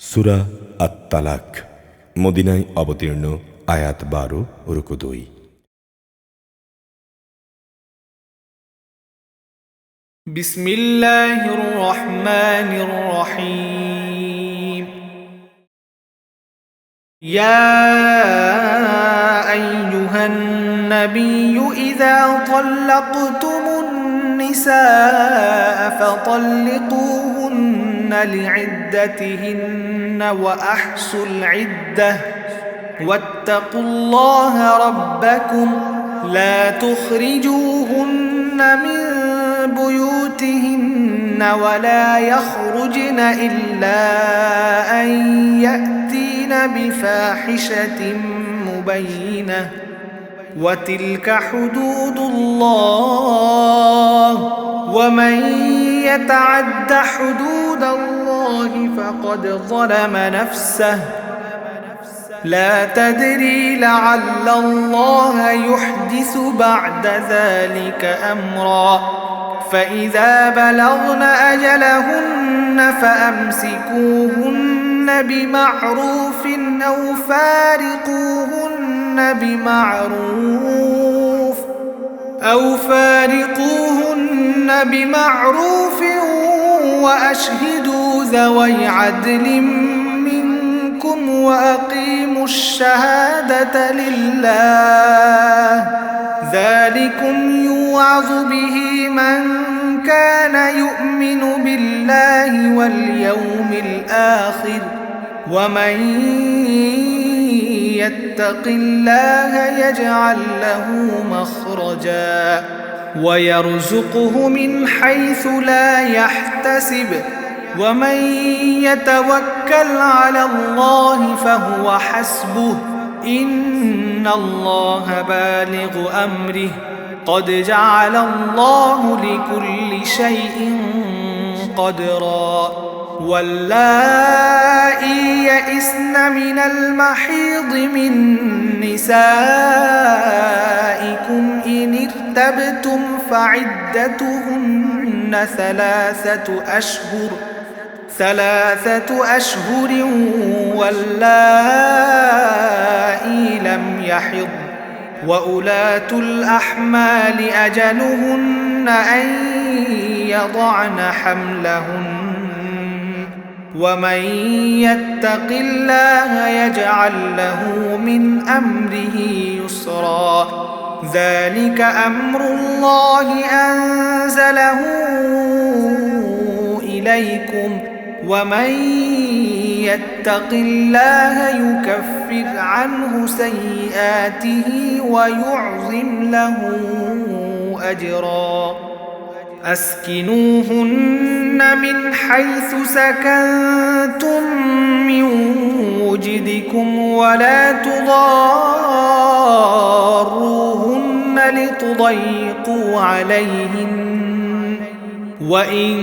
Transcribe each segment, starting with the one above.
সুরা আত তালাক মদিনায় অবতীর্ণ আয়াত বারো রুকু দুই بسم الله الرحمن الرحيم يا ايها النبي اذا طلقتم النساء فطلقوهن لعدتهن وأحصوا العدة واتقوا الله ربكم لا تخرجوهن من بيوتهن ولا يخرجن إلا أن يأتين بفاحشة مبينة وتلك حدود الله ومن يتعد حدود فقد ظلم نفسه. لا تدري لعل الله يحدث بعد ذلك أمرا. فإذا بلغن أجلهن فأمسكوهن بمعروف أو فارقوهن بمعروف أو فارقوهن بمعروف وأشهدوا ذوي عدل منكم وأقيموا الشهادة لله. ذلكم يوعظ به من كان يؤمن بالله واليوم الآخر. ومن يتق الله يجعل له مخرجا. ويرزقه من حيث لا يحتسب. ومن يتوكل على الله فهو حسبه. إن الله بالغ أمره. قد جعل الله لكل شيء قدرا. واللائي يئسن من المحيض من نسائكم إن ارتبتم فعدتهن ثلاثة أشهر. ثلاثة أشهر واللائي لم يحض وأولاة الأحمال أجلهن أن يضعن حملهن ومن يتق الله يجعل له من أمره يسرا ذلك أمر الله أنزله إليكم ومن يتق الله يكفر عنه سيئاته ويعظم له أجرا. أسكنوهن من حيث سكنتم من وجدكم ولا تضاروهن لتضيقوا عليهن. وإن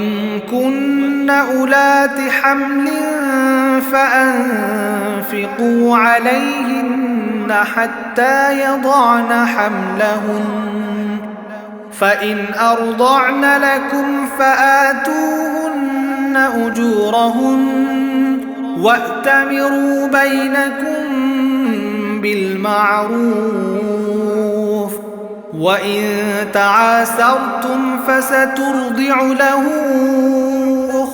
كن أولات حمل فأنفقوا عليهن حتى يضعن حملهن. فإن أرضعن لكم فآتوهن أجورهن وأتمروا بينكم بالمعروف. وإن تعاسرتم فسترضع له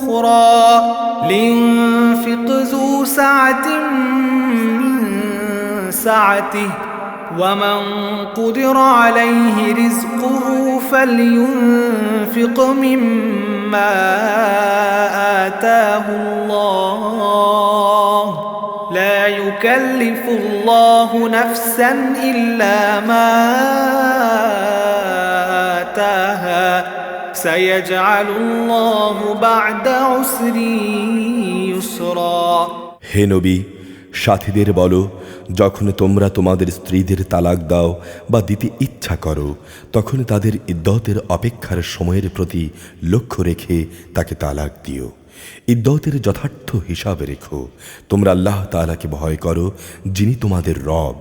أخرى. لينفق ذو سعة من سعته ومن قدر عليه رزقه فلينفق مما آتاه الله لا يكلف الله نفسا الا ما اتاها سيجعل الله بعد عسر يسرا হে নবী সাথীদের বলো যখন তোমরা তোমাদের স্ত্রীদের তালাক দাও বা দিতে ইচ্ছা করো তখন তাদের ইদ্যতের অপেক্ষার সময়ের প্রতি লক্ষ্য রেখে তাকে তালাক দিও ইদ্যতের যথার্থ হিসাব রেখো তোমরা আল্লাহ তালাকে ভয় করো যিনি তোমাদের রব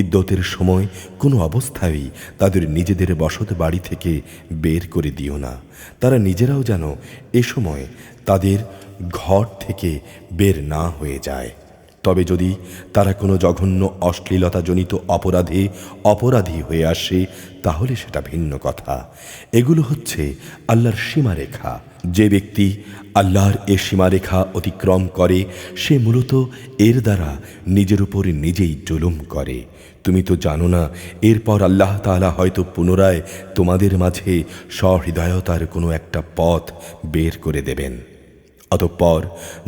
ইদ্যতের সময় কোনো অবস্থায়ই তাদের নিজেদের বসত বাড়ি থেকে বের করে দিও না। তারা নিজেরাও যেন এ সময় তাদের ঘর থেকে বের না হয়ে যায়। তবে যদি তারা কোনো জঘন্য অশ্লীলতাজনিত অপরাধে অপরাধী হয়ে আসে, তাহলে সেটা ভিন্ন কথা। এগুলো হচ্ছে আল্লাহর সীমারেখা। যে ব্যক্তি আল্লাহর এ সীমারেখা অতিক্রম করে, সে মূলত এর দ্বারা নিজের উপর নিজেই জুলুম করে। তুমি তো জানো না, এরপর আল্লাহ তাআলা হয়তো পুনরায় তোমাদের মাঝে সহৃদয়তার কোনো একটা পথ বের করে দেবেন। অতঃপর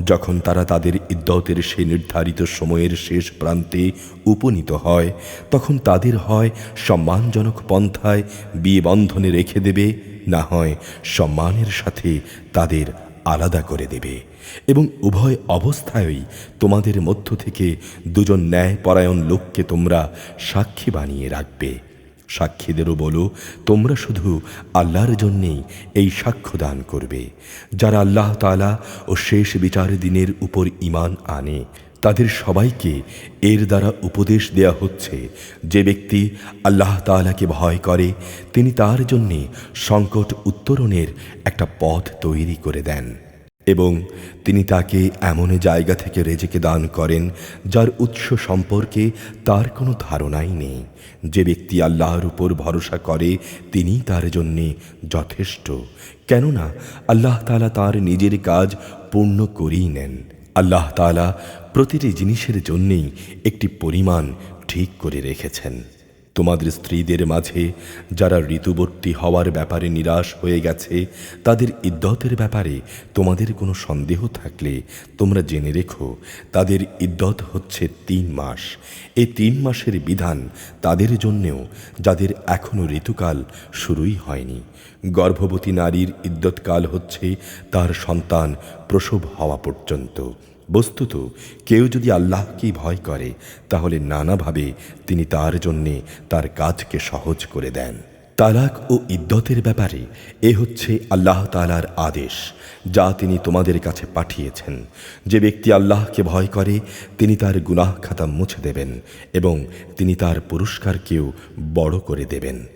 যখন তারা তাদের ইদ্যতের সেই নির্ধারিত সময়ের শেষ প্রান্তে উপনীত হয়, তখন তাদের হয় সম্মানজনক পন্থায় বিয়ে বন্ধনে রেখে দেবে, না হয় সম্মানের সাথে তাদের আলাদা করে দেবে। এবং উভয় অবস্থায়ই তোমাদের মধ্য থেকে দুজন ন্যায়পরায়ণ লোককে তোমরা সাক্ষী বানিয়ে রাখবে। সাক্ষীদেরও বলো, তোমরা শুধু আল্লাহর জন্যেই এই সাক্ষ্য দান করবে। যারা আল্লাহ তাআলা ও শেষ বিচার দিনের উপর ইমান আনে, তাদের সবাইকে এর দ্বারা উপদেশ দেয়া হচ্ছে, যে ব্যক্তি আল্লাহ তাআলাকে ভয় করে, তিনি তার জন্যে সংকট উত্তরণের একটা পথ তৈরি করে দেন। এবং তিনি তাকে এমন জায়গা থেকে রেজেকে দান করেন, যার উৎস সম্পর্কে তার কোনো ধারণাই নেই। যে ব্যক্তি আল্লাহর উপর ভরসা করে তিনি তার জন্যে যথেষ্ট। কেননা, আল্লাহ তালা তার নিজের কাজ পূর্ণ করেই নেন। আল্লাহ তাআলা প্রতিটি জিনিসের জন্যেই একটি পরিমাণ ঠিক করে রেখেছেন। তোমাদের স্ত্রীদের মাঝে যারা ঋতুবর্তী হওয়ার ব্যাপারে নিরাশ হয়ে গেছে, তাদের ইদ্যতের ব্যাপারে তোমাদের কোনো সন্দেহ থাকলে তোমরা জেনে রেখো। তাদের ইদ্যত হচ্ছে তিন মাস। এই তিন মাসের বিধান তাদের জন্যেও যাদের এখনও ঋতুকাল শুরুই হয়নি। গর্ভবতী নারীর ইদ্যৎকাল হচ্ছে তার সন্তান প্রসব হওয়া পর্যন্ত। বস্তুত কেউ যদি আল্লাহকেই ভয় করে, তাহলে নানাভাবে তিনি তার জন্যে তার কাজকে সহজ করে দেন। তালাক ও ইদ্যতের ব্যাপারে এ হচ্ছে আল্লাহ তালার আদেশ, যা তিনি তোমাদের কাছে পাঠিয়েছেন। যে ব্যক্তি আল্লাহকে ভয় করে, তিনি তার গুনাহ খাতা মুছে দেবেন এবং তিনি তার পুরস্কারকেও বড় করে দেবেন।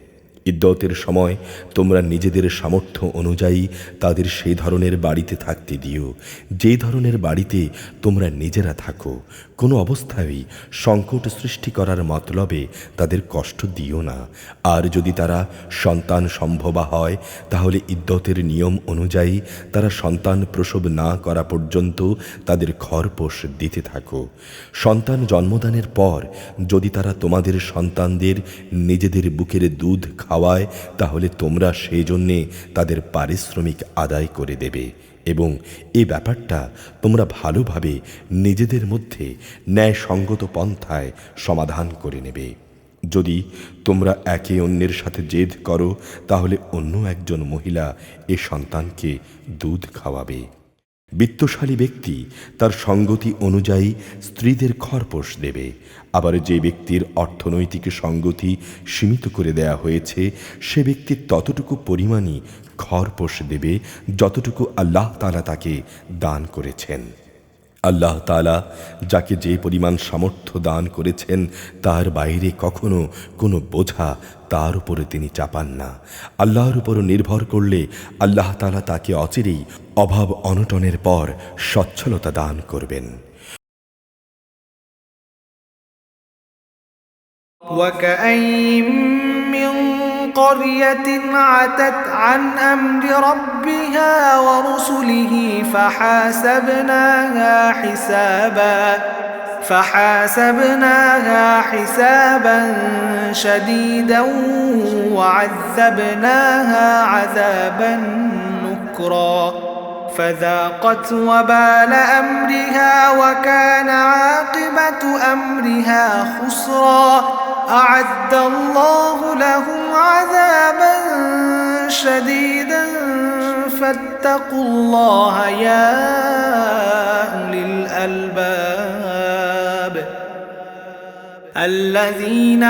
ইদ্যতের সময় তোমরা নিজেদের সামর্থ্য অনুযায়ী তাদের সেই ধরনের বাড়িতে থাকতে দিও। যে ধরনের বাড়িতে তোমরা নিজেরা থাকো, কোনো অবস্থায় সংকট সৃষ্টি করার মতলবে তাদের কষ্ট দিও না। আর যদি তারা সন্তান সম্ভবা হয়, তাহলে ইদ্যতের নিয়ম অনুযায়ী তারা সন্তান প্রসব না করা পর্যন্ত তাদের খরপোষ দিতে থাকো। সন্তান জন্মদানের পর যদি তারা তোমাদের সন্তানদের নিজেদের বুকের দুধ খাওয়ায় তাহলে তোমরা সেই জন্যে তাদের পারিশ্রমিক আদায় করে দেবে এবং এ ব্যাপারটা তোমরা ভালোভাবে নিজেদের মধ্যে ন্যায়সঙ্গত পন্থায় সমাধান করে নেবে। যদি তোমরা একে অন্যের সাথে জেদ করো, তাহলে অন্য একজন মহিলা এ সন্তানকে দুধ খাওয়াবে। বিত্তশালী ব্যক্তি তার সঙ্গতি অনুযায়ী স্ত্রীদের খরপোষ দেবে। আবার যে ব্যক্তির অর্থনৈতিক সঙ্গতি সীমিত করে দেয়া হয়েছে, সে ব্যক্তি ততটুকু পরিমাণই খরপোষ দেবে যতটুকু আল্লাহ তালা তাকে দান করেছেন। আল্লাহ তালা যাকে যে পরিমাণ সামর্থ্য দান করেছেন তার বাইরে কখনো কোনো বোঝা তার উপরে তিনি চাপান না আল্লাহর উপর নির্ভর করলে আল্লাহ তালা তাকে অচিরেই অভাব অনটনের পর সচ্ছলতা দান করবেন وكأين من قرية عتت عن أمر ربها ورسله فحاسبناها حسابا فحاسبناها حسابا شديدا وعذبناها عذابا نكرا. فذاقت وبال أمرها وكان عاقبة أمرها خسرا. أعد الله لهم عذابا شديدا. فاتقوا الله يا أولي الألباب. الذين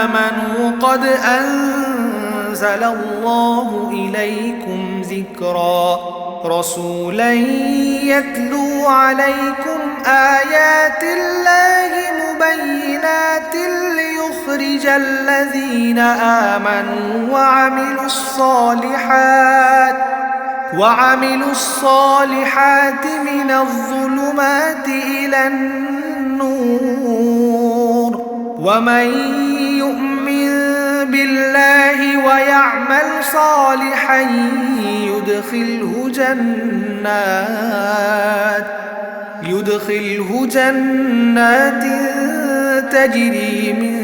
آمنوا قد أنزل الله إليكم ذكرا. رسولا يتلو عليكم آيات الله مبينات ليخرج الذين آمنوا وعملوا الصالحات وعملوا الصالحات من الظلمات إلى النور. ومن يؤمن بالله ويعمل صالحا يدخله جنات يدخله جنات تجري من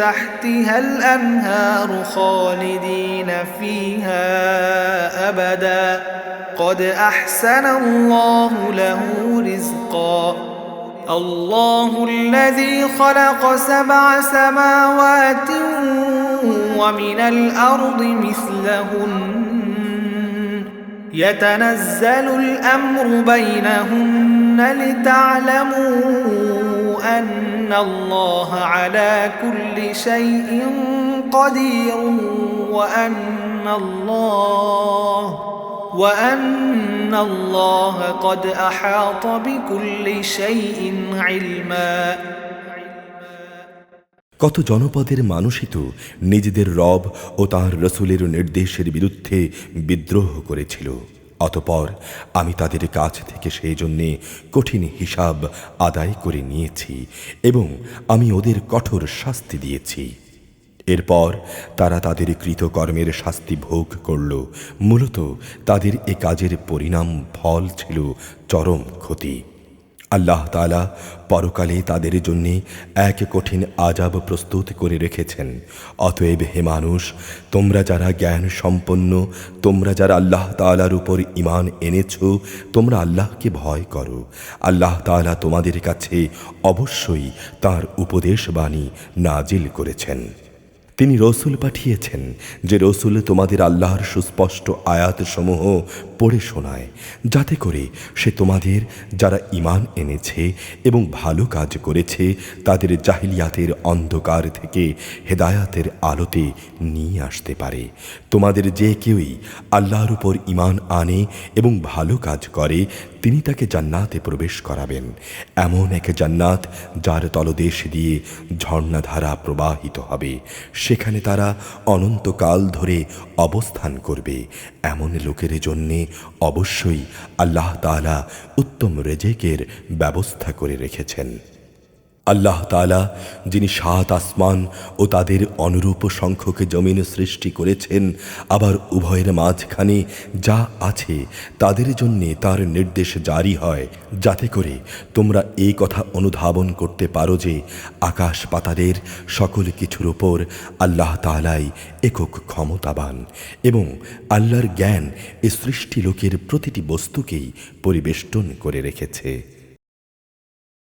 تحتها الأنهار خالدين فيها أبدا. قد أحسن الله له رزقا. الله الذي خلق سبع سماوات ومن الأرض مثلهن. يتنزل الأمر بينهن لتعلموا أن الله على كل شيء قدير وأن الله وأن الله قد أحاط بكل شيء علما কত জনপদের মানুষই তো নিজেদের রব ও তাঁর রসুলের নির্দেশের বিরুদ্ধে বিদ্রোহ করেছিল অতপর আমি তাদের কাছ থেকে সেই জন্যে কঠিন হিসাব আদায় করে নিয়েছি এবং আমি ওদের কঠোর শাস্তি দিয়েছি। এরপর তারা তাদের কৃতকর্মের শাস্তি ভোগ করল। মূলত তাদের এ কাজের পরিণাম ফল ছিল চরম ক্ষতি। আল্লাহ তালা পরকালে তাদের জন্য এক কঠিন আজাব প্রস্তুত করে রেখেছেন। অতএব হে মানুষ, তোমরা যারা জ্ঞান সম্পন্ন, তোমরা যারা আল্লাহ তালার উপর ইমান এনেছ, তোমরা আল্লাহকে ভয় করো। আল্লাহ তালা তোমাদের কাছে অবশ্যই তার উপদেশ বাণী নাজিল করেছেন। তিনি রসুল পাঠিয়েছেন যে রসুল তোমাদের আল্লাহর সুস্পষ্ট আয়াতসমূহ পড়ে শোনায়, যাতে করে সে তোমাদের যারা ইমান এনেছে এবং ভালো কাজ করেছে, তাদের জাহিলিয়াতের অন্ধকার থেকে হেদায়াতের আলোতে নিয়ে আসতে পারে। তোমাদের যে কেউই আল্লাহর উপর ইমান আনে এবং ভালো কাজ করে, তিনি তাকে জান্নাতে প্রবেশ করাবেন। এমন এক জান্নাত যার তলদেশ দিয়ে ঝর্ণাধারা প্রবাহিত হবে। সেখানে তারা অনন্তকাল ধরে অবস্থান করবে এমন লোকের জন্যে অবশ্যই আল্লাহ তাআলা উত্তম রেজেকের ব্যবস্থা করে রেখেছেন। আল্লাহ তালা যিনি সাত আসমান ও তাদের অনুরূপ সংখ্যক জমিন সৃষ্টি করেছেন, আবার উভয়ের মাঝখানে যা আছে তাদের জন্যে তার নির্দেশ জারি হয়। যাতে করে তোমরা এই কথা অনুধাবন করতে পারো যে আকাশ পাতালের সকল কিছুর ওপর আল্লাহ তালাই একক ক্ষমতাবান এবং আল্লাহর জ্ঞান এ সৃষ্টি লোকের প্রতিটি বস্তুকেই পরিবেষ্টন করে রেখেছে।